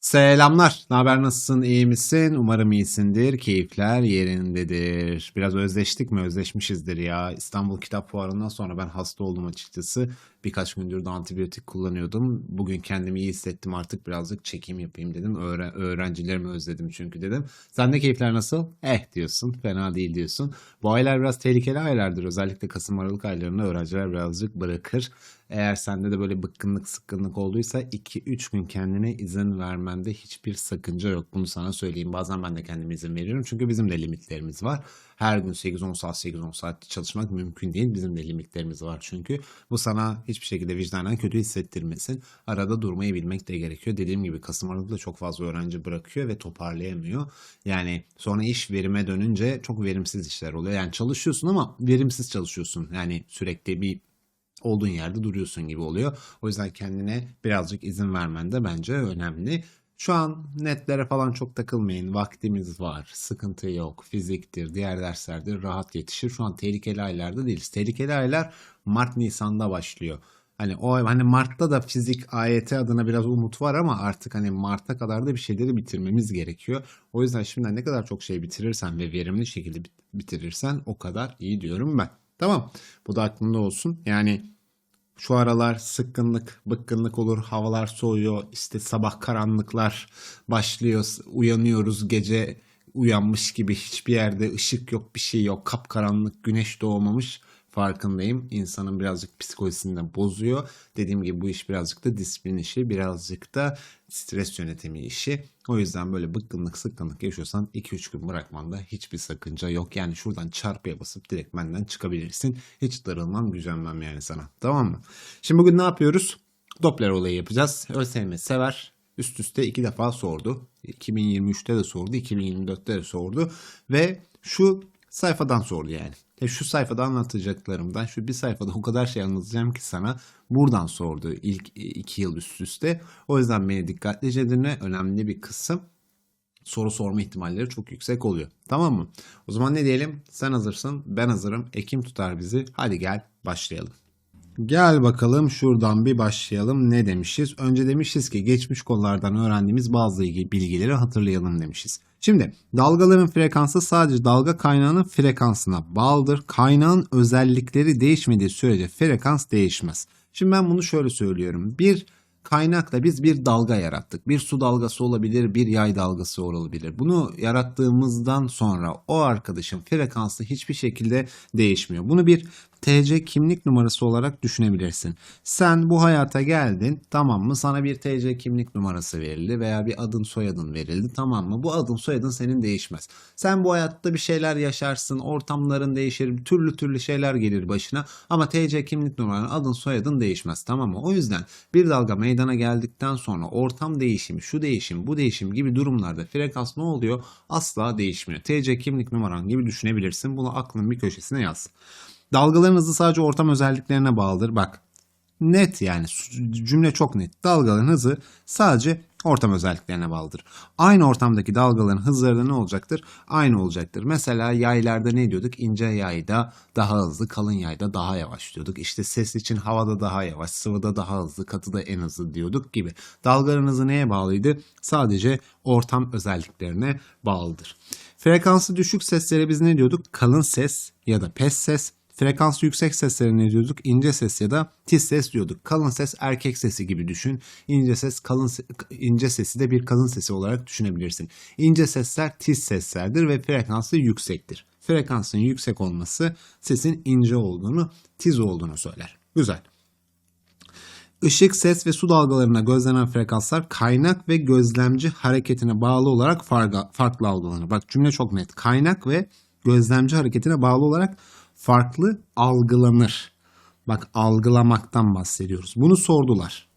Selamlar. Ne haber? Nasılsın? İyi misin? Umarım iyisindir. Keyifler yerindedir. Biraz özleştik mi? Özleşmişizdir ya. İstanbul Kitap Fuarı'ndan sonra ben hasta oldum açıkçası. Birkaç gündür de antibiyotik kullanıyordum. Bugün kendimi iyi hissettim artık birazcık çekim yapayım dedim. Öğre öğrencilerimi özledim çünkü dedim. Sen de keyifler nasıl? Eh diyorsun. Fena değil diyorsun. Bu aylar biraz tehlikeli aylardır. Özellikle Kasım Aralık aylarında öğrenciler birazcık bırakır. Eğer sende de böyle bıkkınlık sıkkınlık olduysa 2-3 gün kendine izin vermende hiçbir sakınca yok. Bunu sana söyleyeyim. Bazen ben de kendime izin veriyorum. Çünkü bizim de limitlerimiz var. Her gün 8-10 saat 8-10 saat çalışmak mümkün değil. Bizim de limitlerimiz var çünkü. Bu sana hiçbir şekilde vicdanen kötü hissettirmesin. Arada durmayı bilmek de gerekiyor. Dediğim gibi Kasım Aralık'ta çok fazla öğrenci bırakıyor ve toparlayamıyor. Yani sonra iş verime dönünce çok verimsiz işler oluyor. Yani çalışıyorsun ama verimsiz çalışıyorsun. Yani sürekli bir olduğun yerde duruyorsun gibi oluyor. O yüzden kendine birazcık izin vermen de bence önemli. Şu an netlere falan çok takılmayın. Vaktimiz var. Sıkıntı yok. Fiziktir, diğer derslerdir rahat yetişir. Şu an tehlikeli aylarda değiliz. Tehlikeli aylar Mart Nisan'da başlıyor. Hani o hani Mart'ta da fizik AYT adına biraz umut var ama artık hani Mart'a kadar da bir şeyleri bitirmemiz gerekiyor. O yüzden şimdiden ne kadar çok şey bitirirsen ve verimli şekilde bit- bitirirsen o kadar iyi diyorum ben. Tamam. Bu da aklında olsun. Yani şu aralar sıkkınlık, bıkkınlık olur, havalar soğuyor, işte sabah karanlıklar başlıyor, uyanıyoruz gece uyanmış gibi hiçbir yerde ışık yok, bir şey yok, kapkaranlık, güneş doğmamış farkındayım. İnsanın birazcık psikolojisini de bozuyor. Dediğim gibi bu iş birazcık da disiplin işi, birazcık da stres yönetimi işi. O yüzden böyle bıkkınlık, sıkkınlık yaşıyorsan 2-3 gün bırakmanda hiçbir sakınca yok. Yani şuradan çarpıya basıp direkt benden çıkabilirsin. Hiç darılmam, gücenmem yani sana. Tamam mı? Şimdi bugün ne yapıyoruz? Doppler olayı yapacağız. ÖSYM sever. Üst üste iki defa sordu. 2023'te de sordu, 2024'te de sordu. Ve şu sayfadan sordu yani. E şu sayfada anlatacaklarımdan şu bir sayfada o kadar şey anlatacağım ki sana buradan sordu ilk iki yıl üst üste. O yüzden beni dikkatlice dinle. Önemli bir kısım soru sorma ihtimalleri çok yüksek oluyor. Tamam mı? O zaman ne diyelim? Sen hazırsın, ben hazırım. Ekim tutar bizi. Hadi gel başlayalım. Gel bakalım şuradan bir başlayalım. Ne demişiz? Önce demişiz ki geçmiş konulardan öğrendiğimiz bazı bilgileri hatırlayalım demişiz. Şimdi dalgaların frekansı sadece dalga kaynağının frekansına bağlıdır. Kaynağın özellikleri değişmediği sürece frekans değişmez. Şimdi ben bunu şöyle söylüyorum. Bir kaynakla biz bir dalga yarattık. Bir su dalgası olabilir, bir yay dalgası olabilir. Bunu yarattığımızdan sonra o arkadaşın frekansı hiçbir şekilde değişmiyor. Bunu bir TC kimlik numarası olarak düşünebilirsin. Sen bu hayata geldin tamam mı? Sana bir TC kimlik numarası verildi veya bir adın soyadın verildi tamam mı? Bu adın soyadın senin değişmez. Sen bu hayatta bir şeyler yaşarsın, ortamların değişir, türlü türlü şeyler gelir başına ama TC kimlik numaran, adın soyadın değişmez tamam mı? O yüzden bir dalga meydana geldikten sonra ortam değişimi, şu değişim, bu değişim gibi durumlarda frekans ne oluyor? Asla değişmiyor. TC kimlik numaran gibi düşünebilirsin. Bunu aklın bir köşesine yaz. Dalgaların hızı sadece ortam özelliklerine bağlıdır. Bak net yani cümle çok net. Dalgaların hızı sadece ortam özelliklerine bağlıdır. Aynı ortamdaki dalgaların hızları da ne olacaktır? Aynı olacaktır. Mesela yaylarda ne diyorduk? İnce yayda daha hızlı, kalın yayda daha yavaş diyorduk. İşte ses için havada daha yavaş, sıvıda daha hızlı, katıda en hızlı diyorduk gibi. Dalgaların hızı neye bağlıydı? Sadece ortam özelliklerine bağlıdır. Frekansı düşük seslere biz ne diyorduk? Kalın ses ya da pes ses. Frekansı yüksek seslere diyorduk? İnce ses ya da tiz ses diyorduk. Kalın ses erkek sesi gibi düşün. İnce ses kalın se- ince sesi de bir kadın sesi olarak düşünebilirsin. İnce sesler tiz seslerdir ve frekansı yüksektir. Frekansın yüksek olması sesin ince olduğunu, tiz olduğunu söyler. Güzel. Işık, ses ve su dalgalarına gözlenen frekanslar kaynak ve gözlemci hareketine bağlı olarak farga- farklı algılanır. Bak cümle çok net. Kaynak ve gözlemci hareketine bağlı olarak farklı algılanır. Bak algılamaktan bahsediyoruz. Bunu sordular.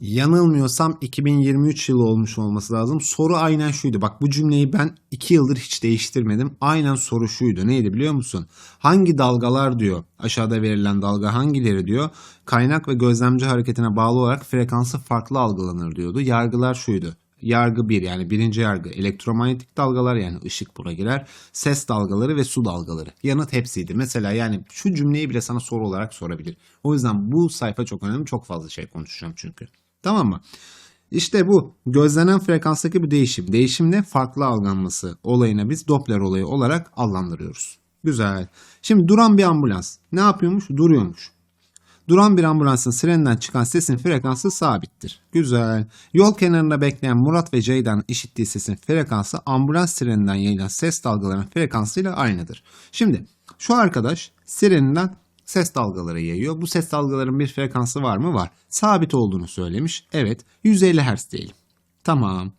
Yanılmıyorsam 2023 yılı olmuş olması lazım. Soru aynen şuydu. Bak bu cümleyi ben 2 yıldır hiç değiştirmedim. Aynen soru şuydu. Neydi biliyor musun? Hangi dalgalar diyor. Aşağıda verilen dalga hangileri diyor. Kaynak ve gözlemci hareketine bağlı olarak frekansı farklı algılanır diyordu. Yargılar şuydu. Yargı 1 yani birinci yargı elektromanyetik dalgalar yani ışık buna girer. Ses dalgaları ve su dalgaları. Yanıt hepsiydi. Mesela yani şu cümleyi bile sana soru olarak sorabilir. O yüzden bu sayfa çok önemli. Çok fazla şey konuşacağım çünkü. Tamam mı? İşte bu gözlenen frekanstaki bu değişim. Değişim ne? Farklı algılanması olayına biz Doppler olayı olarak adlandırıyoruz. Güzel. Şimdi duran bir ambulans ne yapıyormuş? Duruyormuş. Duran bir ambulansın sireninden çıkan sesin frekansı sabittir. Güzel. Yol kenarında bekleyen Murat ve Ceyda'nın işittiği sesin frekansı ambulans sireninden yayılan ses dalgalarının frekansıyla aynıdır. Şimdi şu arkadaş sireninden ses dalgaları yayıyor. Bu ses dalgaların bir frekansı var mı? Var. Sabit olduğunu söylemiş. Evet. 150 Hz diyelim. Tamam.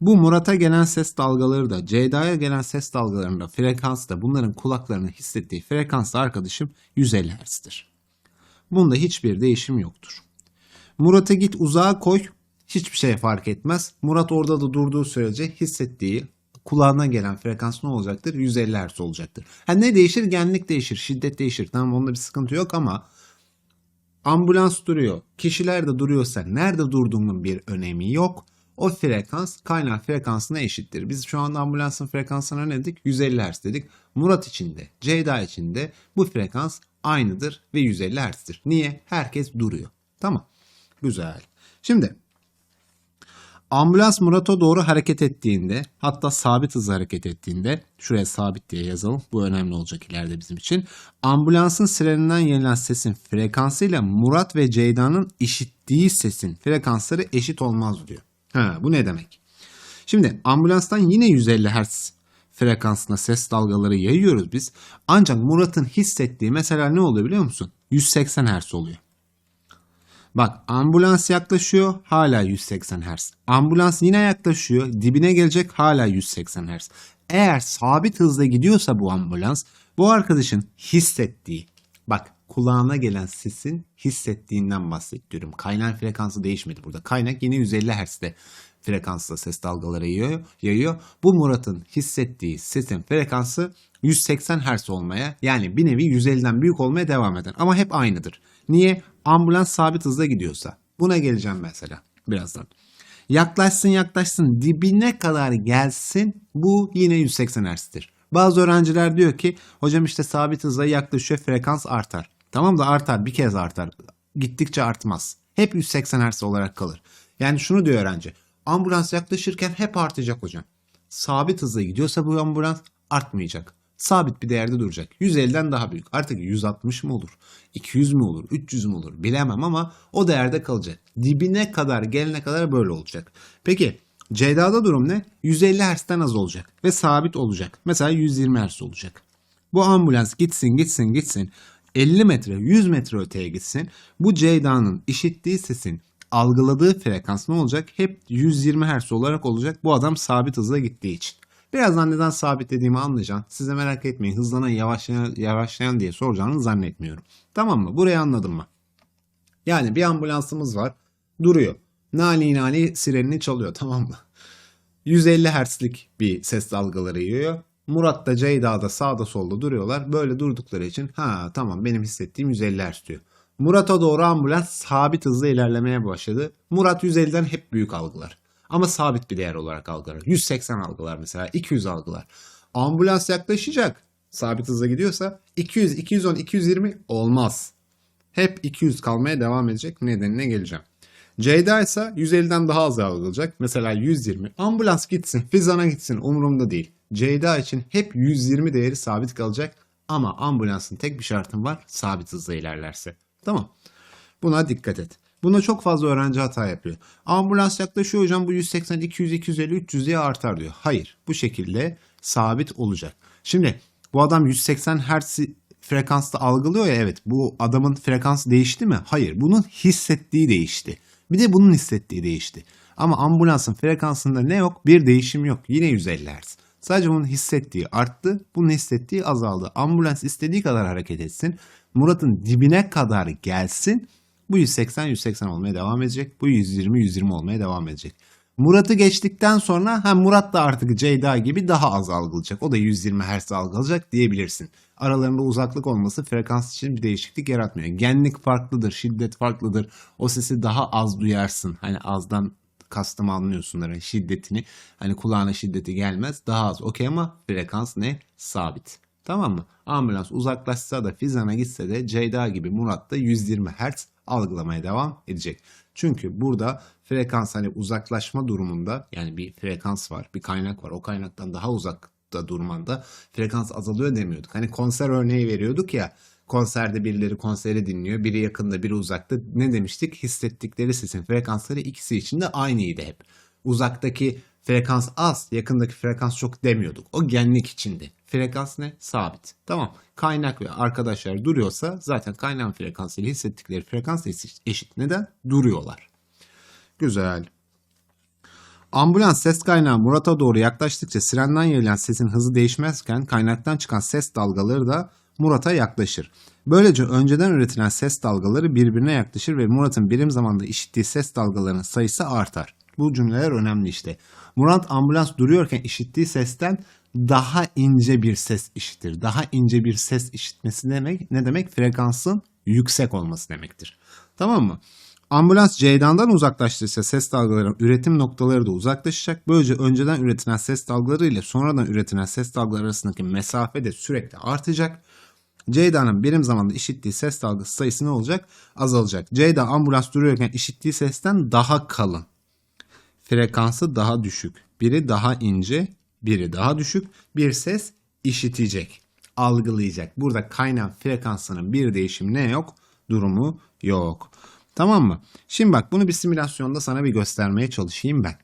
Bu Murat'a gelen ses dalgaları da Ceyda'ya gelen ses dalgalarında frekansı da bunların kulaklarını hissettiği frekans da arkadaşım 150 Hz'dir. Bunda hiçbir değişim yoktur. Murat'a git uzağa koy hiçbir şey fark etmez. Murat orada da durduğu sürece hissettiği kulağına gelen frekans ne olacaktır? 150 Hz olacaktır. Ha ne değişir? Genlik değişir, şiddet değişir. Tamam onda bir sıkıntı yok ama ambulans duruyor. Kişiler de duruyorsa nerede durduğunun bir önemi yok. O frekans kaynak frekansına eşittir. Biz şu anda ambulansın frekansına ne dedik? 150 Hz dedik. Murat için de Ceyda için de bu frekans aynıdır ve 150 Hz'dir. Niye? Herkes duruyor. Tamam. Güzel. Şimdi ambulans Murat'a doğru hareket ettiğinde hatta sabit hızla hareket ettiğinde şuraya sabit diye yazalım. Bu önemli olacak ileride bizim için. Ambulansın sireninden yayılan sesin frekansıyla Murat ve Ceyda'nın işittiği sesin frekansları eşit olmaz diyor. Ha, bu ne demek? Şimdi ambulanstan yine 150 Hz frekansına ses dalgaları yayıyoruz biz. Ancak Murat'ın hissettiği mesela ne oluyor biliyor musun? 180 Hz oluyor. Bak ambulans yaklaşıyor hala 180 Hz. Ambulans yine yaklaşıyor dibine gelecek hala 180 Hz. Eğer sabit hızla gidiyorsa bu ambulans bu arkadaşın hissettiği bak kulağına gelen sesin hissettiğinden bahsediyorum. Kaynak frekansı değişmedi burada. Kaynak yine 150 Hz'de frekansla ses dalgaları yayıyor. Bu Murat'ın hissettiği sesin frekansı 180 Hz olmaya yani bir nevi 150'den büyük olmaya devam eder. Ama hep aynıdır. Niye? Ambulans sabit hızla gidiyorsa. Buna geleceğim mesela birazdan. Yaklaşsın yaklaşsın dibine kadar gelsin bu yine 180 Hz'dir. Bazı öğrenciler diyor ki hocam işte sabit hızla yaklaşıyor frekans artar. Tamam da artar bir kez artar. Gittikçe artmaz. Hep 180 Hz olarak kalır. Yani şunu diyor öğrenci. Ambulans yaklaşırken hep artacak hocam. Sabit hızla gidiyorsa bu ambulans artmayacak. Sabit bir değerde duracak. 150'den daha büyük. Artık 160 mı olur? 200 mü olur? 300 mü olur? Bilemem ama o değerde kalacak. Dibine kadar gelene kadar böyle olacak. Peki Ceyda'da durum ne? 150 Hz'den az olacak ve sabit olacak. Mesela 120 Hz olacak. Bu ambulans gitsin gitsin gitsin 50 metre 100 metre öteye gitsin. Bu Ceyda'nın işittiği sesin algıladığı frekans ne olacak? Hep 120 Hz olarak olacak. Bu adam sabit hızla gittiği için. Birazdan neden sabit dediğimi anlayacaksın. Size merak etmeyin. Hızlanan yavaşlayan, yavaşlayan diye soracağını zannetmiyorum. Tamam mı? Burayı anladın mı? Yani bir ambulansımız var. Duruyor. Nali nali sirenini çalıyor tamam mı? 150 Hz'lik bir ses dalgaları yiyor. Murat da Ceyda da sağda solda duruyorlar. Böyle durdukları için ha tamam benim hissettiğim 150 Hz diyor. Murat'a doğru ambulans sabit hızla ilerlemeye başladı. Murat 150'den hep büyük algılar. Ama sabit bir değer olarak algılar. 180 algılar mesela 200 algılar. Ambulans yaklaşacak. Sabit hızla gidiyorsa 200, 210, 220 olmaz. Hep 200 kalmaya devam edecek. Nedenine geleceğim. Ceyda ise 150'den daha az algılayacak. Mesela 120. Ambulans gitsin, Fizan'a gitsin umurumda değil. Ceyda için hep 120 değeri sabit kalacak. Ama ambulansın tek bir şartım var. Sabit hızla ilerlerse. Tamam. Buna dikkat et. Buna çok fazla öğrenci hata yapıyor. Ambulans yaklaşıyor hocam bu 180, 200, 250, 300 diye artar diyor. Hayır. Bu şekilde sabit olacak. Şimdi bu adam 180 Hz frekansta algılıyor ya evet. Bu adamın frekansı değişti mi? Hayır. Bunun hissettiği değişti. Bir de bunun hissettiği değişti. Ama ambulansın frekansında ne yok? Bir değişim yok. Yine 150 Hz. Sadece bunun hissettiği arttı, bunun hissettiği azaldı. Ambulans istediği kadar hareket etsin. Murat'ın dibine kadar gelsin. Bu 180-180 olmaya devam edecek. Bu 120-120 olmaya devam edecek. Murat'ı geçtikten sonra ha Murat da artık Ceyda gibi daha az algılayacak. O da 120 Hz algılayacak diyebilirsin. Aralarında uzaklık olması frekans için bir değişiklik yaratmıyor. Genlik farklıdır, şiddet farklıdır. O sesi daha az duyarsın. Hani azdan kastım anlıyorsunlar hani şiddetini. Hani kulağına şiddeti gelmez. Daha az okey ama frekans ne? Sabit. Tamam mı? Ambulans uzaklaşsa da Fizan'a gitse de Ceyda gibi Murat da 120 Hz algılamaya devam edecek. Çünkü burada frekans hani uzaklaşma durumunda yani bir frekans var, bir kaynak var. O kaynaktan daha uzakta durmanda frekans azalıyor demiyorduk. Hani konser örneği veriyorduk ya. Konserde birileri konseri dinliyor. Biri yakında, biri uzakta. Ne demiştik? Hissettikleri sesin frekansları ikisi için de aynıydı hep. Uzaktaki frekans az, yakındaki frekans çok demiyorduk. O genlik içindi. Frekans ne? Sabit. Tamam. Kaynak ve arkadaşlar duruyorsa zaten kaynağın frekansı ile hissettikleri frekans eşit-. Neden? Duruyorlar. Güzel. Ambulans ses kaynağı Murat'a doğru yaklaştıkça sirenden yayılan sesin hızı değişmezken kaynaktan çıkan ses dalgaları da Murat'a yaklaşır. Böylece önceden üretilen ses dalgaları birbirine yaklaşır ve Murat'ın birim zamanda işittiği ses dalgalarının sayısı artar. Bu cümleler önemli işte. Murat ambulans duruyorken işittiği sesten daha ince bir ses işitir. Daha ince bir ses işitmesi demek ne demek? Frekansın yüksek olması demektir. Tamam mı? Ambulans Ceydan'dan uzaklaştıysa ses dalgalarının üretim noktaları da uzaklaşacak. Böylece önceden üretilen ses dalgaları ile sonradan üretilen ses dalgaları arasındaki mesafe de sürekli artacak. Ceyda'nın birim zamanda işittiği ses dalgası sayısı ne olacak? Azalacak. Ceyda ambulans duruyorken işittiği sesten daha kalın. Frekansı daha düşük. Biri daha ince, biri daha düşük. Bir ses işitecek, algılayacak. Burada kaynağın frekansının bir değişimi ne yok? Durumu yok. Tamam mı? Şimdi bak bunu bir simülasyonda sana bir göstermeye çalışayım ben.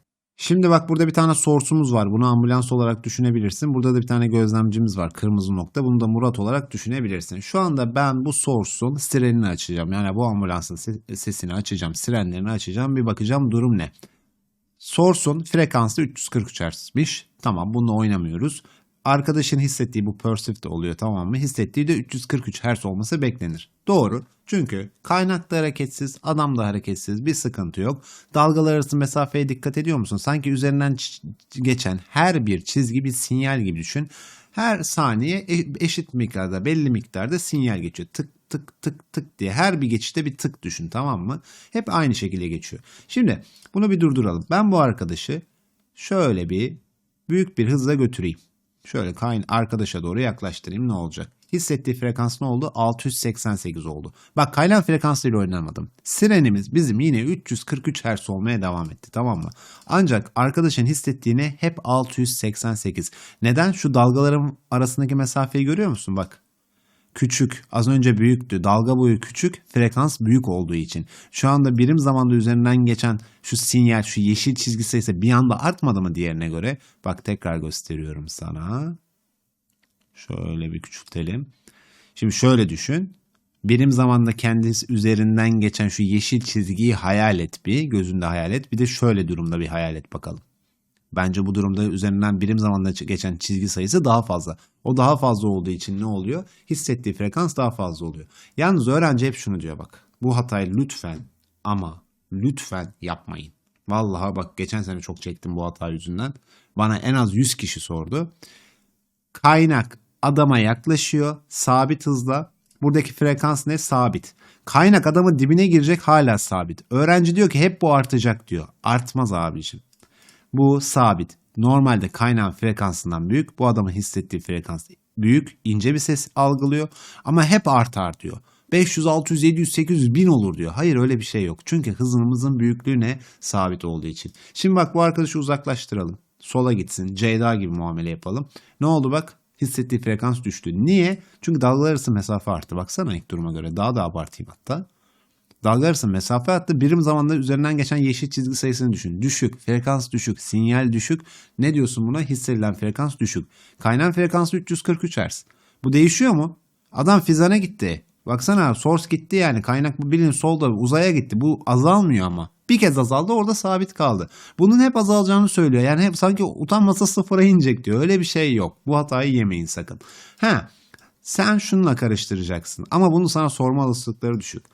Şimdi bak burada bir tane sorsumuz var. Bunu ambulans olarak düşünebilirsin. Burada da bir tane gözlemcimiz var. Kırmızı nokta. Bunu da Murat olarak düşünebilirsin. Şu anda ben bu sorsun sirenini açacağım. Yani bu ambulansın se- sesini açacağım. Sirenlerini açacağım. Bir bakacağım durum ne? Source'un frekansı 343 Hz'miş. Tamam bununla oynamıyoruz. Arkadaşın hissettiği bu perceived oluyor tamam mı? Hissettiği de 343 Hz olması beklenir. Doğru. Çünkü kaynak hareketsiz, adam da hareketsiz. Bir sıkıntı yok. Dalgalar arası mesafeye dikkat ediyor musun? Sanki üzerinden geçen her bir çizgi bir sinyal gibi düşün. Her saniye e- eşit miktarda, belli miktarda sinyal geçiyor. Tık tık tık tık diye her bir geçişte bir tık düşün tamam mı? Hep aynı şekilde geçiyor. Şimdi bunu bir durduralım. Ben bu arkadaşı şöyle bir büyük bir hızla götüreyim. Şöyle kayn arkadaşa doğru yaklaştırayım ne olacak? Hissettiği frekans ne oldu? 688 oldu. Bak kaynak frekansıyla oynamadım. Sirenimiz bizim yine 343 Hz olmaya devam etti tamam mı? Ancak arkadaşın hissettiğini hep 688. Neden? Şu dalgaların arasındaki mesafeyi görüyor musun? Bak küçük. Az önce büyüktü. Dalga boyu küçük, frekans büyük olduğu için. Şu anda birim zamanda üzerinden geçen şu sinyal, şu yeşil çizgi sayısı bir anda artmadı mı diğerine göre? Bak tekrar gösteriyorum sana. Şöyle bir küçültelim. Şimdi şöyle düşün. Birim zamanda kendisi üzerinden geçen şu yeşil çizgiyi hayal et bir. Gözünde hayal et. Bir de şöyle durumda bir hayal et bakalım. Bence bu durumda üzerinden birim zamanda geçen çizgi sayısı daha fazla. O daha fazla olduğu için ne oluyor? Hissettiği frekans daha fazla oluyor. Yalnız öğrenci hep şunu diyor bak. Bu hatayı lütfen ama lütfen yapmayın. Vallahi bak geçen sene çok çektim bu hata yüzünden. Bana en az 100 kişi sordu. Kaynak adama yaklaşıyor sabit hızla. Buradaki frekans ne? Sabit. Kaynak adamın dibine girecek hala sabit. Öğrenci diyor ki hep bu artacak diyor. Artmaz abiciğim. Bu sabit. Normalde kaynağın frekansından büyük. Bu adamın hissettiği frekans büyük. ince bir ses algılıyor. Ama hep art artıyor. 500, 600, 700, 800, 1000 olur diyor. Hayır öyle bir şey yok. Çünkü hızımızın büyüklüğü ne? Sabit olduğu için. Şimdi bak bu arkadaşı uzaklaştıralım. Sola gitsin. Ceyda gibi muamele yapalım. Ne oldu bak? Hissettiği frekans düştü. Niye? Çünkü dalgalar arası mesafe arttı. Baksana ilk duruma göre. Daha da abartayım hatta. Dalga arası mesafe attı. Birim zamanda üzerinden geçen yeşil çizgi sayısını düşün. Düşük, frekans düşük, sinyal düşük. Ne diyorsun buna? Hissedilen frekans düşük. Kaynağın frekansı 343 Hz. Bu değişiyor mu? Adam fizane gitti. Baksana source gitti yani. Kaynak bu bilin solda uzaya gitti. Bu azalmıyor ama. Bir kez azaldı orada sabit kaldı. Bunun hep azalacağını söylüyor. Yani hep sanki utanmasa sıfıra inecek diyor. Öyle bir şey yok. Bu hatayı yemeyin sakın. Ha, sen şununla karıştıracaksın. Ama bunu sana sorma olasılıkları düşük.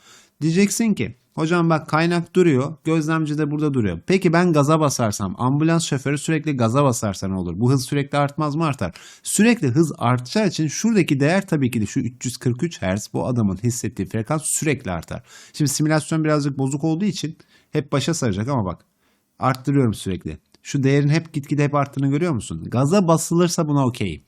Diyeceksin ki hocam bak kaynak duruyor gözlemci de burada duruyor. Peki ben gaza basarsam ambulans şoförü sürekli gaza basarsa ne olur? Bu hız sürekli artmaz mı artar? Sürekli hız artacağı için şuradaki değer tabii ki de şu 343 Hz bu adamın hissettiği frekans sürekli artar. Şimdi simülasyon birazcık bozuk olduğu için hep başa saracak ama bak arttırıyorum sürekli. Şu değerin hep gitgide hep arttığını görüyor musun? Gaza basılırsa buna okey.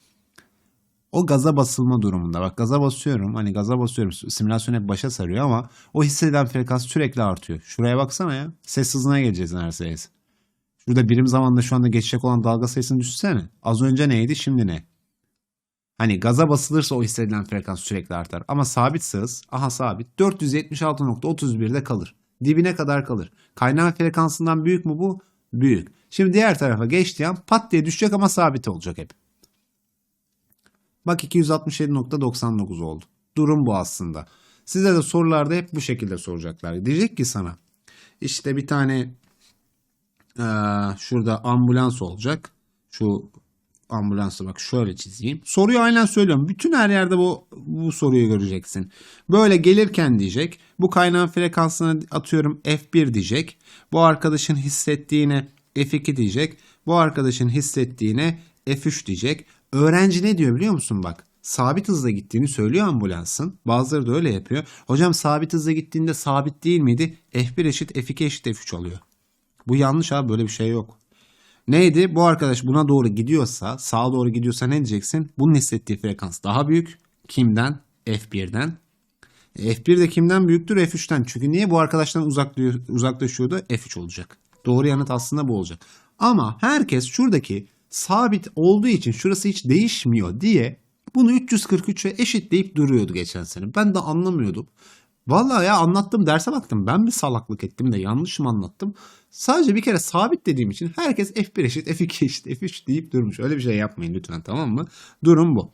O gaza basılma durumunda. Bak gaza basıyorum. Hani gaza basıyorum. Simülasyon hep başa sarıyor ama o hissedilen frekans sürekli artıyor. Şuraya baksana ya. Ses hızına geleceğiz neredeyse. Şurada birim zamanda şu anda geçecek olan dalga sayısını düşünsene. Az önce neydi şimdi ne? Hani gaza basılırsa o hissedilen frekans sürekli artar. Ama sabit hız, aha sabit 476.31'de kalır. Dibine kadar kalır. Kaynağı frekansından büyük mü bu? Büyük. Şimdi diğer tarafa geçtiği an pat diye düşecek ama sabit olacak hep. Bak 267.99 oldu. Durum bu aslında. Size de sorularda hep bu şekilde soracaklar. Diyecek ki sana işte bir tane eee, şurada ambulans olacak. Şu ambulansı bak şöyle çizeyim. Soruyu aynen söylüyorum. Bütün her yerde bu bu soruyu göreceksin. Böyle gelirken diyecek. Bu kaynağın frekansını atıyorum F1 diyecek. Bu arkadaşın hissettiğine F2 diyecek. Bu arkadaşın hissettiğine F3 diyecek. Öğrenci ne diyor biliyor musun bak? Sabit hızla gittiğini söylüyor ambulansın. Bazıları da öyle yapıyor. Hocam sabit hızla gittiğinde sabit değil miydi? F1 eşit F2 eşit F3 oluyor. Bu yanlış abi böyle bir şey yok. Neydi? Bu arkadaş buna doğru gidiyorsa, sağa doğru gidiyorsa ne diyeceksin? Bunun hissettiği frekans daha büyük. Kimden? F1'den. E, F1 de kimden büyüktür? F3'ten. Çünkü niye bu arkadaştan uzaklaşıyordu? F3 olacak. Doğru yanıt aslında bu olacak. Ama herkes şuradaki sabit olduğu için şurası hiç değişmiyor diye bunu 343'e eşitleyip duruyordu geçen sene. Ben de anlamıyordum. Vallahi ya anlattım derse baktım. Ben bir salaklık ettim de yanlış mı anlattım? Sadece bir kere sabit dediğim için herkes F1 eşit, F2 eşit, F3 deyip durmuş. Öyle bir şey yapmayın lütfen tamam mı? Durum bu.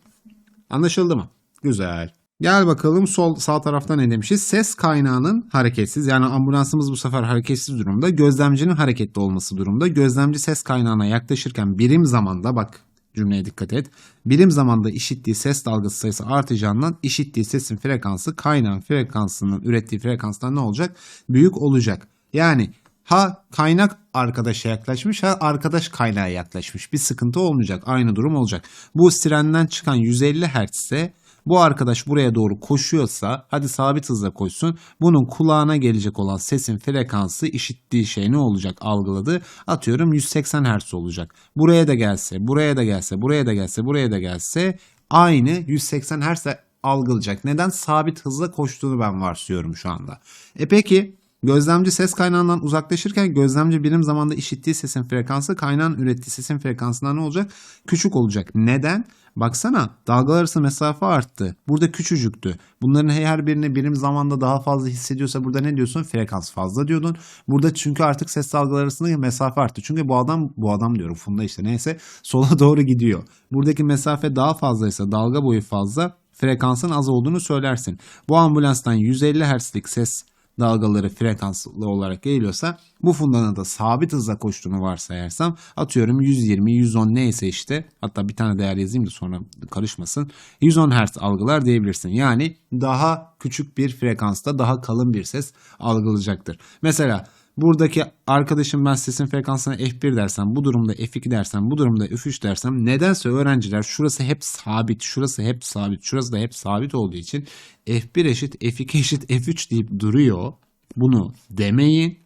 Anlaşıldı mı? Güzel. Gel bakalım sol sağ tarafta ne demişiz? Ses kaynağının hareketsiz yani ambulansımız bu sefer hareketsiz durumda. Gözlemcinin hareketli olması durumda. Gözlemci ses kaynağına yaklaşırken birim zamanda bak cümleye dikkat et. Birim zamanda işittiği ses dalgası sayısı artacağından işittiği sesin frekansı kaynağın frekansının ürettiği frekanstan ne olacak? Büyük olacak. Yani ha kaynak arkadaşa yaklaşmış ha arkadaş kaynağa yaklaşmış. Bir sıkıntı olmayacak. Aynı durum olacak. Bu sirenden çıkan 150 Hz ise bu arkadaş buraya doğru koşuyorsa hadi sabit hızla koşsun. Bunun kulağına gelecek olan sesin frekansı işittiği şey ne olacak algıladı? Atıyorum 180 Hz olacak. Buraya da gelse, buraya da gelse, buraya da gelse, buraya da gelse aynı 180 Hz algılayacak. Neden? Sabit hızla koştuğunu ben varsayıyorum şu anda. E peki Gözlemci ses kaynağından uzaklaşırken gözlemci birim zamanda işittiği sesin frekansı kaynağın ürettiği sesin frekansından ne olacak? Küçük olacak. Neden? Baksana dalgalar arası mesafe arttı. Burada küçücüktü. Bunların her birini birim zamanda daha fazla hissediyorsa burada ne diyorsun? Frekans fazla diyordun. Burada çünkü artık ses dalgaları arasında mesafe arttı. Çünkü bu adam bu adam diyorum Funda işte neyse sola doğru gidiyor. Buradaki mesafe daha fazlaysa dalga boyu fazla frekansın az olduğunu söylersin. Bu ambulanstan 150 Hz'lik ses dalgaları frekanslı olarak geliyorsa bu fundanın da sabit hızla koştuğunu varsayarsam atıyorum 120, 110 neyse işte hatta bir tane değer yazayım da sonra karışmasın. 110 Hz algılar diyebilirsin. Yani daha küçük bir frekansta daha kalın bir ses algılayacaktır. Mesela buradaki arkadaşım ben sesin frekansına F1 dersem, bu durumda F2 dersem, bu durumda F3 dersem nedense öğrenciler şurası hep sabit, şurası hep sabit, şurası da hep sabit olduğu için F1 eşit F2 eşit F3 deyip duruyor. Bunu demeyin.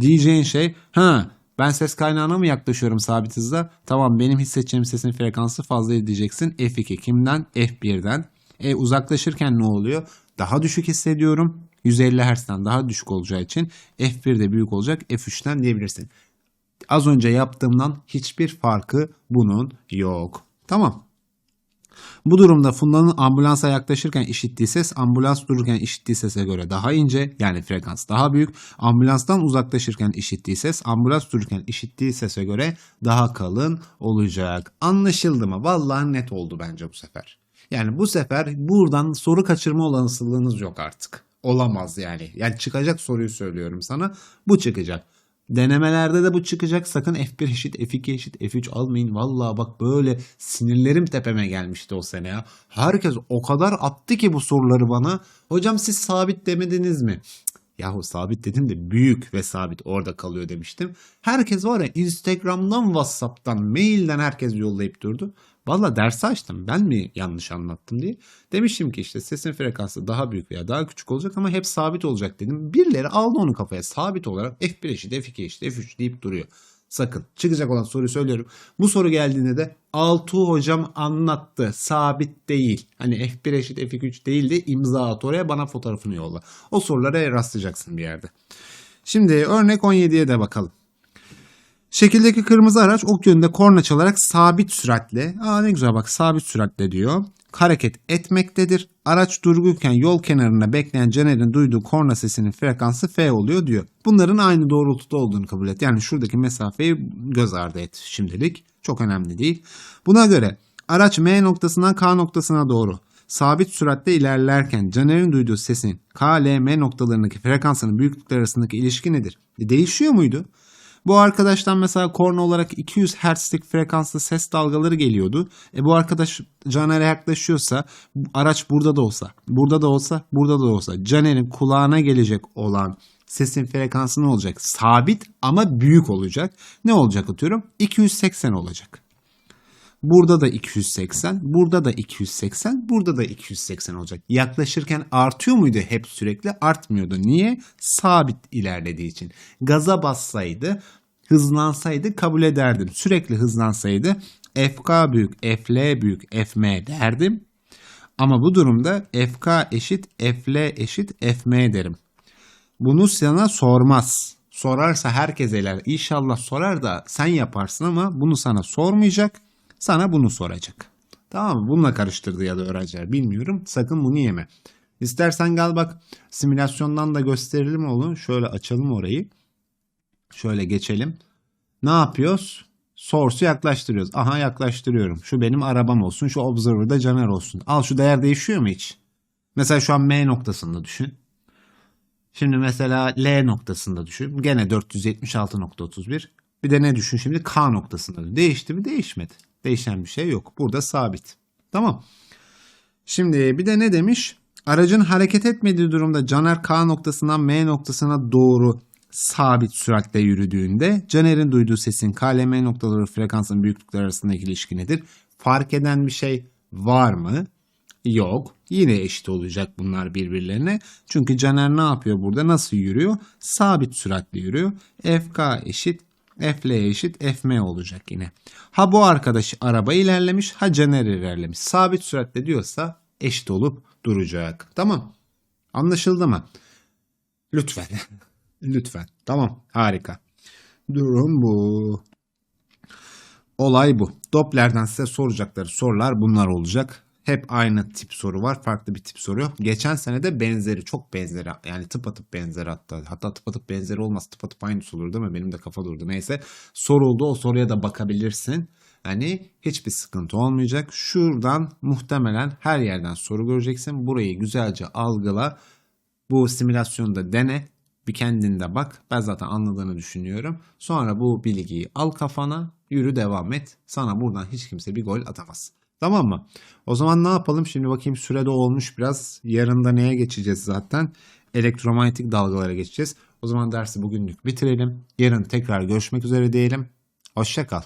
Diyeceğin şey ha ben ses kaynağına mı yaklaşıyorum sabit hızla? Tamam benim hissedeceğim sesin frekansı fazla diyeceksin. F2 kimden? F1'den. E uzaklaşırken ne oluyor? Daha düşük hissediyorum. 150 Hz'den daha düşük olacağı için F1 de büyük olacak F3'ten diyebilirsin. Az önce yaptığımdan hiçbir farkı bunun yok. Tamam. Bu durumda Funda'nın ambulansa yaklaşırken işittiği ses ambulans dururken işittiği sese göre daha ince yani frekans daha büyük. Ambulanstan uzaklaşırken işittiği ses ambulans dururken işittiği sese göre daha kalın olacak. Anlaşıldı mı? Vallahi net oldu bence bu sefer. Yani bu sefer buradan soru kaçırma olasılığınız yok artık. Olamaz yani. Yani çıkacak soruyu söylüyorum sana. Bu çıkacak. Denemelerde de bu çıkacak. Sakın F1 eşit, F2 eşit, F3 almayın. Vallahi bak böyle sinirlerim tepeme gelmişti o sene ya. Herkes o kadar attı ki bu soruları bana. Hocam siz sabit demediniz mi? Yahu sabit dedim de büyük ve sabit orada kalıyor demiştim. Herkes var ya Instagram'dan, Whatsapp'tan, mailden herkes yollayıp durdu. Valla dersi açtım ben mi yanlış anlattım diye. Demiştim ki işte sesin frekansı daha büyük veya daha küçük olacak ama hep sabit olacak dedim. Birileri aldı onu kafaya sabit olarak F1 eşit, F2 eşit, F3 deyip duruyor. Sakın. Çıkacak olan soruyu söylüyorum. Bu soru geldiğinde de Altuğ hocam anlattı. Sabit değil. Hani F1 eşit F2 değil de imza at oraya bana fotoğrafını yolla. O sorulara rastlayacaksın bir yerde. Şimdi örnek 17'ye de bakalım. Şekildeki kırmızı araç ok yönünde korna çalarak sabit süratle, aa ne güzel bak sabit süratle diyor, hareket etmektedir. Araç durgunken yol kenarında bekleyen Caner'in duyduğu korna sesinin frekansı F oluyor diyor. Bunların aynı doğrultuda olduğunu kabul et. Yani şuradaki mesafeyi göz ardı et şimdilik. Çok önemli değil. Buna göre araç M noktasından K noktasına doğru sabit süratle ilerlerken Caner'in duyduğu sesin K, L, M noktalarındaki frekansının büyüklükleri arasındaki ilişki nedir? E, değişiyor muydu? Bu arkadaştan mesela korna olarak 200 Hz'lik frekanslı ses dalgaları geliyordu. E bu arkadaş Caner'e yaklaşıyorsa araç burada da olsa, burada da olsa, burada da olsa Caner'in kulağına gelecek olan sesin frekansı ne olacak? Sabit ama büyük olacak. Ne olacak atıyorum? 280 olacak. Burada da 280, burada da 280, burada da 280 olacak. Yaklaşırken artıyor muydu hep sürekli? Artmıyordu. Niye? Sabit ilerlediği için. Gaza bassaydı, hızlansaydı kabul ederdim. Sürekli hızlansaydı FK büyük, FL büyük, FM derdim. Ama bu durumda FK eşit, FL eşit, FM derim. Bunu sana sormaz. Sorarsa herkes eler. İnşallah sorar da sen yaparsın ama bunu sana sormayacak. Sana bunu soracak. Tamam mı? Bununla karıştırdı ya da öğrenciler. Bilmiyorum. Sakın bunu yeme. İstersen gel bak simülasyondan da gösterelim onu. Şöyle açalım orayı. Şöyle geçelim. Ne yapıyoruz? Source'u yaklaştırıyoruz. Aha yaklaştırıyorum. Şu benim arabam olsun. Şu Observer'da Caner olsun. Al şu değer değişiyor mu hiç? Mesela şu an M noktasında düşün. Şimdi mesela L noktasında düşün. Gene 476.31. Bir de ne düşün şimdi? K noktasında. Değişti mi? Değişmedi. Değişen bir şey yok. Burada sabit. Tamam. Şimdi bir de ne demiş? Aracın hareket etmediği durumda Caner K noktasından M noktasına doğru sabit süratle yürüdüğünde Caner'in duyduğu sesin K ile M noktaları frekansın büyüklükleri arasındaki ilişki nedir? Fark eden bir şey var mı? Yok. Yine eşit olacak bunlar birbirlerine. Çünkü Caner ne yapıyor burada? Nasıl yürüyor? Sabit süratle yürüyor. FK eşit FL eşit FM olacak yine. Ha bu arkadaş araba ilerlemiş ha Caner ilerlemiş. Sabit süratle diyorsa eşit olup duracak. Tamam. Anlaşıldı mı? Lütfen. Lütfen. Tamam. Harika. Durum bu. Olay bu. Doppler'den size soracakları sorular bunlar olacak. Hep aynı tip soru var. Farklı bir tip soru yok. Geçen sene de benzeri, çok benzeri. Yani tıpatıp benzeri hatta. Hatta tıpatıp benzeri olmaz. Tıpatıp aynısı olur değil mi? Benim de kafa durdu. Neyse. Soruldu. O soruya da bakabilirsin. Yani hiçbir sıkıntı olmayacak. Şuradan muhtemelen her yerden soru göreceksin. Burayı güzelce algıla. Bu simülasyonu da dene. Bir kendinde bak. Ben zaten anladığını düşünüyorum. Sonra bu bilgiyi al kafana. Yürü devam et. Sana buradan hiç kimse bir gol atamaz. Tamam mı? O zaman ne yapalım? Şimdi bakayım sürede olmuş biraz. Yarında neye geçeceğiz zaten? Elektromanyetik dalgalara geçeceğiz. O zaman dersi bugünlük bitirelim. Yarın tekrar görüşmek üzere diyelim. Hoşça kal.